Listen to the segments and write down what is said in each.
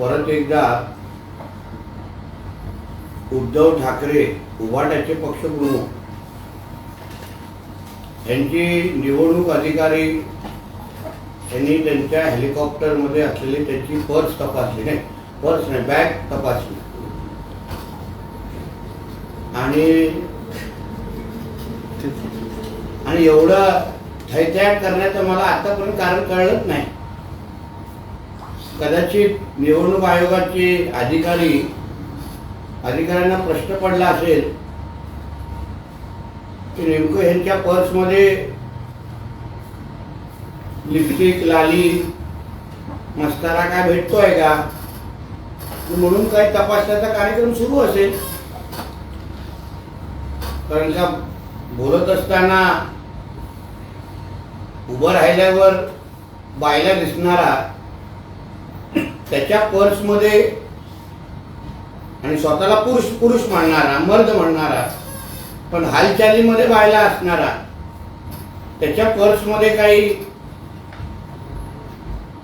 परत एकदा उद्धव ठाकरे उभाट्याचे पक्षप्रमुख. यांची निवडणूक अधिकारी यांनी त्यांच्या हेलिकॉप्टरमध्ये असलेली त्यांची पर्स तपासली नाही. पर्स नाही बॅग तपासली. आणि आणि एवढं थैथयाट करण्याचं मला आतापर्यंत कारण कळलंच नाही. कदाचित निवडणूक आयोगाचे अधिकारी अधिकाऱ्यांना प्रश्न पडला असेल की नेमकं ह्यांच्या पर्समध्ये लिपस्टिक लाली मस्तारा काय भेटतोय का? म्हणून काही तपासण्याचा कार्यक्रम सुरू असेल. कारण का बोलत असताना उभं राहिल्यावर बायला दिसणारा त्याच्या पर्समध्ये आणि स्वतःला पुरुष पुरुष म्हणणारा मर्द म्हणणारा पण हालचालीमध्ये बायला असणारा त्याच्या पर्समध्ये काही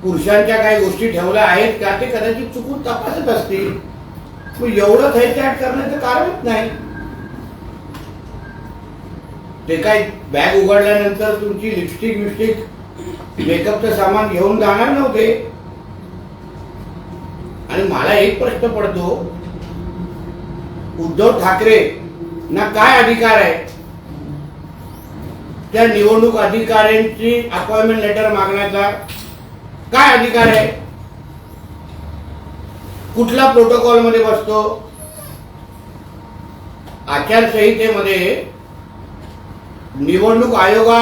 पुरुषांच्या काही गोष्टी ठेवल्या आहेत का? ते कदाचित चुकून तपासत असतील. मग एवढं थैत्याट करण्याचं कारणच नाही. ते काय बॅग उघडल्यानंतर तुमची लिपस्टिक बिपस्टिक मेकअपचं सामान घेऊन जाणार नव्हते. आणि मला एक प्रश्न पडतो. उद्धव ठाकरे ना काय अधिकार आहे? त्या निवडणूक अधिकाऱ्यांची अपॉइंटमेंट लेटर मागण्याचा काय अधिकार आहे? कुठला प्रोटोकॉलमध्ये बसतो? आचारसंहितेमध्ये निवडणूक आयोगा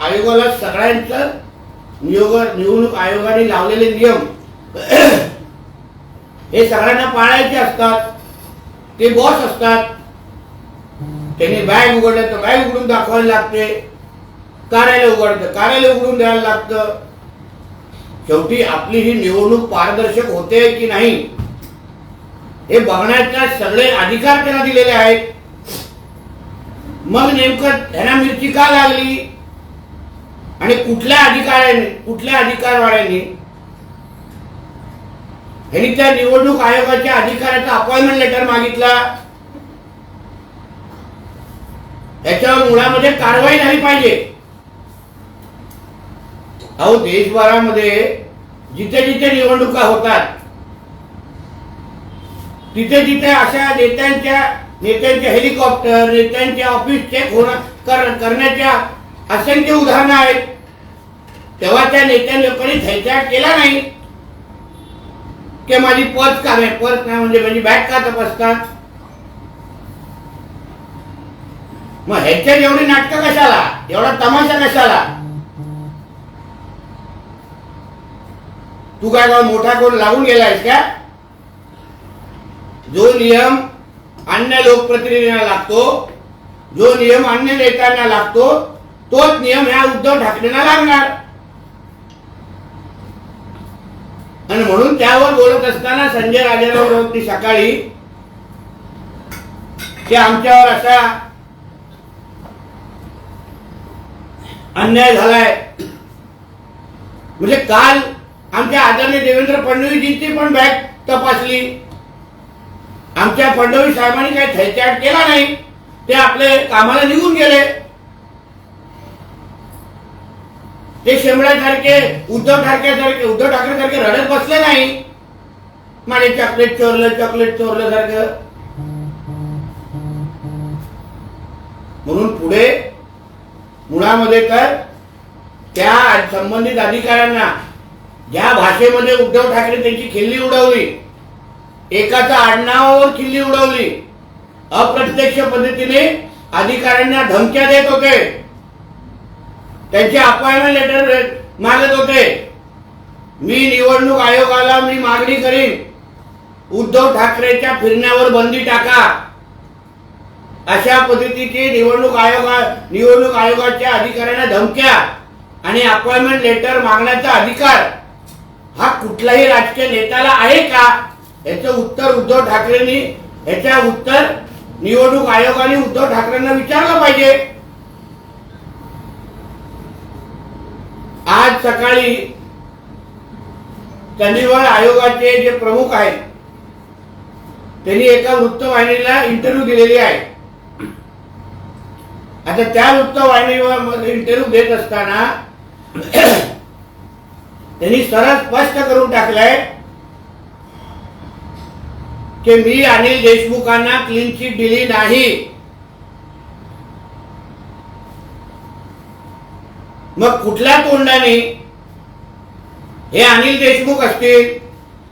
आयोगाला सगळ्यांचं निवडणूक आयोगाने लावलेले नियम हे सगळ्यांना पाळायचे असतात. ते बॉस असतात. त्यांनी बॅग उघडलं तर बॅग उघडून दाखवायला लागते. कार्यालय उघडतं. कार्यालय उघडून द्यायला लागतं. शेवटी आपली ही निवडणूक पारदर्शक होते की नाही हे बघण्याचा सगळे अधिकार त्यांना दिलेले आहेत. मग नेमकं ह्यांना मिरची का लागली? आणि कुठल्या अधिकाऱ्याने कुठल्या अधिकारवाड्याने ह्यांनी त्या निवडणूक आयोगाच्या अधिकाऱ्याचा अपॉइंटमेंट लेटर मागितला. त्याच्या मुळामध्ये कारवाई झाली पाहिजे. अहो देशभरामध्ये जिथे जिथे निवडणुका होतात तिथे तिथे अशा नेत्यांच्या नेत्यांचे हेलिकॉप्टर नेत्यांचे ऑफिस चेक होणार कर करण्याच्या असंख्य उदाहरणं आहेत. तेव्हा त्या नेत्या लोकांनी थैत्याग केला नाही. की माझी पर्स का आहे पर्स नाही म्हणजे माझी बॅग का तपासतात? मग ह्याच्यात एवढी नाटकं कशाला? एवढा तमाशा कशाला? तू काय काय मोठा कोण लागून गेलायस का? जो नियम अन्य लोकप्रतिनिधींना लागतो जो नियम अन्य नेत्यांना लागतो तोच नियम ह्या उद्धव ठाकरेंना लागणार. आणि म्हणून त्यावर बोलत असताना संजय राजेराव होती सकाळी की आमच्यावर असा अन्याय झालाय. म्हणजे काल आमच्या आदरणीय देवेंद्र फडणवीसजींची पण बॅग तपासली. आमच्या फडणवीस साहेबांनी काही थैचाट केला नाही. ते आपले कामाला निघून गेले. ते शेंबड्यासारखे उद्धव ठाकरेसारखे उद्धव ठाकरे सारखे रडत बसले नाही. माझे चॉकलेट चोरलं चॉकलेट चोरलं सारखं. म्हणून पुढे मुळामध्ये तर त्या संबंधित अधिकाऱ्यांना ज्या भाषेमध्ये उद्धव ठाकरे त्यांची खिल्ली उडवली एकाच्या आडनावावर खिल्ली उडवली अप्रत्यक्ष पद्धतीने अधिकाऱ्यांना धमक्या देत होते. त्यांचे अपॉइंटमेंट लेटर मागत होते. मी निवडणूक आयोगाला मी मागणी करीन. उद्धव ठाकरेच्या फिरण्यावर बंदी टाका. अशा पद्धतीची निवडणूक आयोगा निवडणूक आयोगाच्या अधिकाऱ्यांना धमक्या आणि अपॉइंटमेंट लेटर मागण्याचा अधिकार हा कुठल्याही राजकीय नेत्याला आहे का? याचं उत्तर उद्धव ठाकरेंनी याच्या उत्तर निवडणूक आयोगाने उद्धव ठाकरेंना विचारलं पाहिजे. आज सकाळी निवड आयोगाचे जे प्रमुख आहेत त्यांनी एका वृत्तवाहिनीला इंटरव्ह्यू दिलेली आहे. आता त्या वृत्तवाहिनीवर इंटरव्ह्यू देत असताना त्यांनी सरळ स्पष्ट करून टाकलंय की मी अनिल देशमुखांना क्लीन चिट दिली नाही. मग कुठल्या तोंडाने हे अनिल देशमुख असतील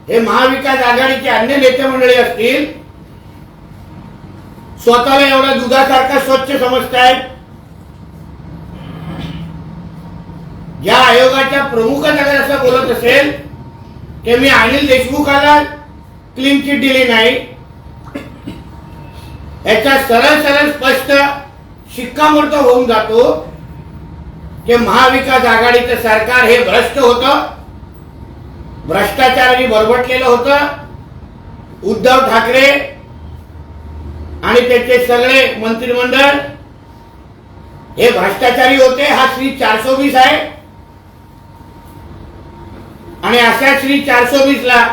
हे महाविकास आघाडीचे अन्य नेते मंडळी असतील स्वतःला एवढा दुधासारखा स्वच्छ समजतायत? या आयोगाच्या प्रमुखात जर असं बोलत असेल की मी अनिल देशमुखाला क्लीन चिट दिली नाही. याचा सरळ सरळ स्पष्ट शिक्कामोर्तब होऊन जातो. जे महाविकास आघाडीचं सरकार हे भ्रष्ट होत. भ्रष्टाचाराने बरबटलेलं होतं. उद्धव ठाकरे आणि त्याचे सगळे मंत्रिमंडळ हे भ्रष्टाचारी होते. हा श्री चारशे वीस आहे. आणि अशा श्री चारशे वीस ला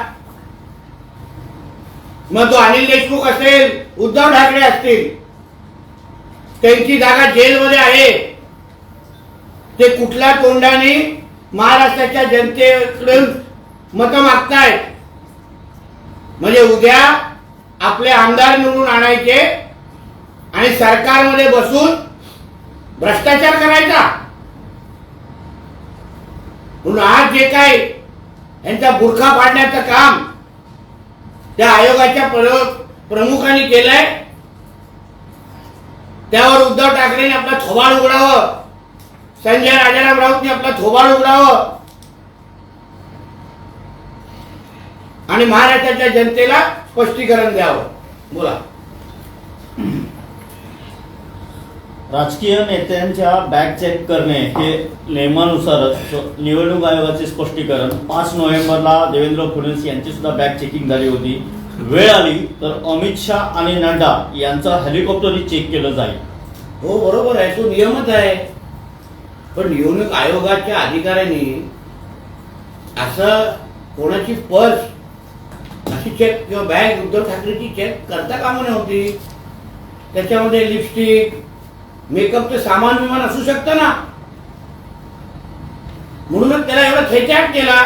मग तो अनिल देशमुख असेल उद्धव ठाकरे असतील त्यांची जागा जेलमध्ये आहे. ते कुठल्या तोंडाने महाराष्ट्राच्या जनतेकडून मतं मागतायत म्हणजे उद्या आपले आमदार निवडून आणायचे आणि सरकारमध्ये बसून भ्रष्टाचार करायचा? म्हणून आज जे काय यांचा बुरखा पाडण्याचं काम त्या आयोगाच्या प्रमुखांनी केलंय त्यावर उद्धव ठाकरेंनी आपला थोबाड उघडावं. संजय राजाराम राऊतने आपला थोबाड उघडावं. आणि महाराष्ट्राच्या जनतेला स्पष्टीकरण द्यावं. बोला. राजकीय नेत्यांच्या बॅग चेक करणे हे नियमानुसारच. निवडणूक आयोगाचे स्पष्टीकरण. पाच नोव्हेंबरला देवेंद्र फडणवीस यांची सुद्धा बॅग चेकिंग झाली होती. वेळ आली तर अमित शाह आणि नड्डा यांचं हेलिकॉप्टरही चेक केलं जाईल. हो बरोबर आहे. तो नियमच आहे. पण निवडणूक आयोगाच्या अधिकाऱ्यांनी असं कोणाची पर्स अशी चेक किंवा बॅग उद्धव ठाकरेची चेक करता कामा नव्हती. त्याच्यामध्ये लिपस्टिक मेकअपचं सामान विमान असू शकतं ना? म्हणूनच त्याला एवढा थेचाट केला.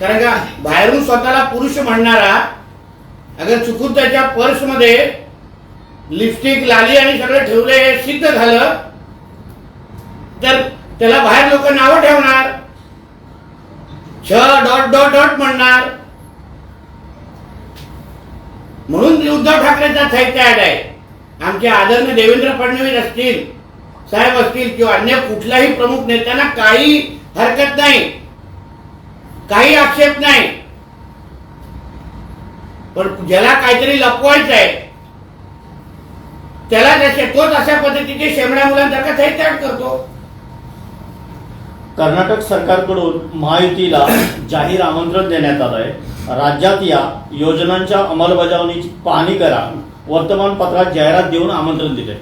कारण का बाहेरून स्वतःला पुरुष म्हणणारा अगर चुकून त्याच्या पर्समध्ये लिपस्टिक लाली आणि सगळं ठेवले हे सिद्ध झालं. तर त्याला बाहेर लोक नावं ठेवणार. छ डॉट डॉट डॉट म्हणणार. म्हणून उद्धव ठाकरेचा ऍड आहे आमचे आदरणीय देवेंद्र फडणवीस असतील साहेब असतील किंवा अन्य कुठल्याही प्रमुख नेत्यांना काही हरकत नाही. काही आक्षेप नाही. पण ज्याला काहीतरी लपवायचं आहे त्याला तोच अशा पद्धतीचे शेमड्या मुलांसारखा थैत्याड करतो. कर्नाटक सरकारकडून महायुतीला जाहीर आमंत्रण देण्यात आलं आहे राज्यात या योजनांच्या अंमलबजावणीची पाहणी करा. वर्तमानपत्रात जाहिरात देऊन आमंत्रण दिले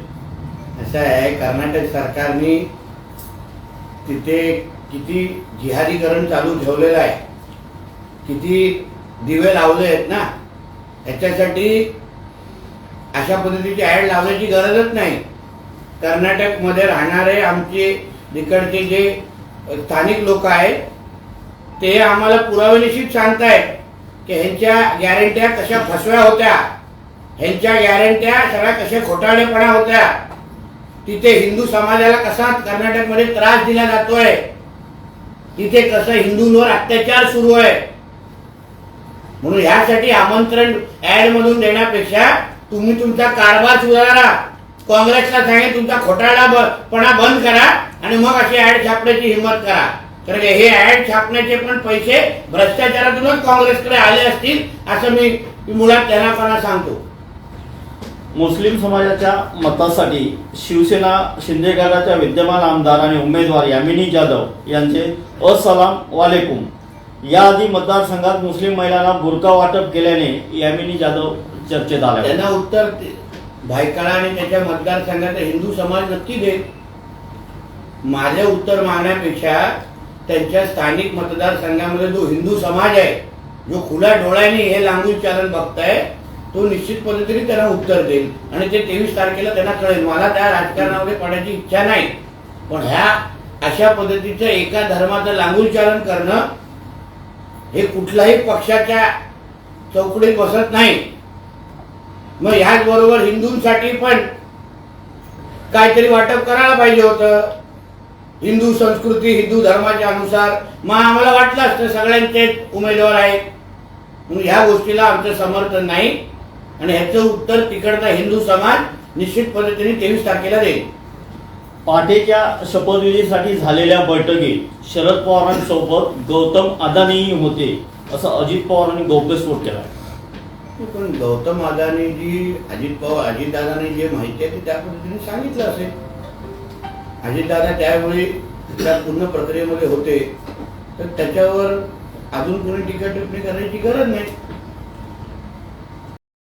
असं आहे कर्नाटक सरकारने तिथे किती जिहादीकरण चालू ठेवलेलं आहे किती दिवे लावले आहेत ना याच्यासाठी अशा पद्धतीची ॲड लावण्याची गरजच नाही. कर्नाटकमध्ये राहणारे आमचे तिकडचे जे स्थानिक लोक आहेत. ते आम्हाला पुरावेनिशीच सांगतायत की ह्यांच्या गॅरंट्या कशा फसव्या होत्या. ह्यांच्या गॅरंट्या सगळ्या कशा खोटाळेपणा होत्या. तिथे हिंदू समाजाला कसा कर्नाटकमध्ये त्रास दिला जातोय. तिथे कसं हिंदूंवर अत्याचार सुरू आहे. म्हणून ह्यासाठी आमंत्रण ऍड मधून देण्यापेक्षा तुम्ही तुमचा कारभार सुधारा. काँग्रेसला सांगेल तुमचा खोटाळापणा बंद करा. आणि मग अशी ऍड छापण्याची हिंमत करा. कारण हे ऍड छापण्याचे पण पैसे भ्रष्टाचारातूनच काँग्रेसकडे आले असतील असं मी मुळात त्यांना सांगतो. मुस्लिम समाजाच्या मतासाठी शिवसेना शिंदे गटाच्या विद्यमान आमदार आणि उमेदवार यामिनी जाधव यांचे असलाम वालेकुम. याआधी मतदारसंघात मुस्लिम महिलांना बुरका वाटप केल्याने यामिनी जाधव चर्चेत आल्या. त्यांना उत्तर भायखळा आणि त्याच्या मतदारसंघाचा हिंदू समाज नक्की देत माझे उत्तर मागण्यापेक्षा त्यांच्या स्थानिक मतदारसंघामध्ये जो हिंदू समाज आहे जो खुल्या डोळ्याने हे लांगून चालन बघताय तो निश्चित तरी त्यांना उत्तर देईल. आणि ते तेवीस तारखेला त्यांना कळेल. मला त्या राजकारणामध्ये पडायची इच्छा नाही. पण ह्या अशा पद्धतीचं एका धर्माचं लांगून चालन करणं हे कुठल्याही पक्षाच्या चौकडीत बसत नाही. मग ह्याचबरोबर हिंदूंसाठी पण काहीतरी वाटप करायला पाहिजे होतं. हिंदू संस्कृती हिंदू धर्माच्या अनुसार मग आम्हाला वाटलं असतं सगळ्यांचे उमेदवार आहेत. म्हणून ह्या गोष्टीला आमचं समर्थन नाही. आणि ह्याचं उत्तर तिकडचा हिंदू समाज निश्चित पद्धतीने तेवीस तारखेला देईल. पाटेच्या शपथविधीसाठी झालेल्या बैठकीत शरद पवारांसोबत गौतम अदानी होते असं अजित पवारांनी गौप्यस्फोट केला पण गौतम अदानी जी अजित पवार अजितदादांनी जे माहिती आहे ते त्या पद्धतीने सांगितलं असेल. अजितदादा त्यावेळी त्या पूर्ण प्रक्रियेमध्ये होते. तर त्याच्यावर अजून कोणी टीका टिप्पणी करण्याची गरज नाही.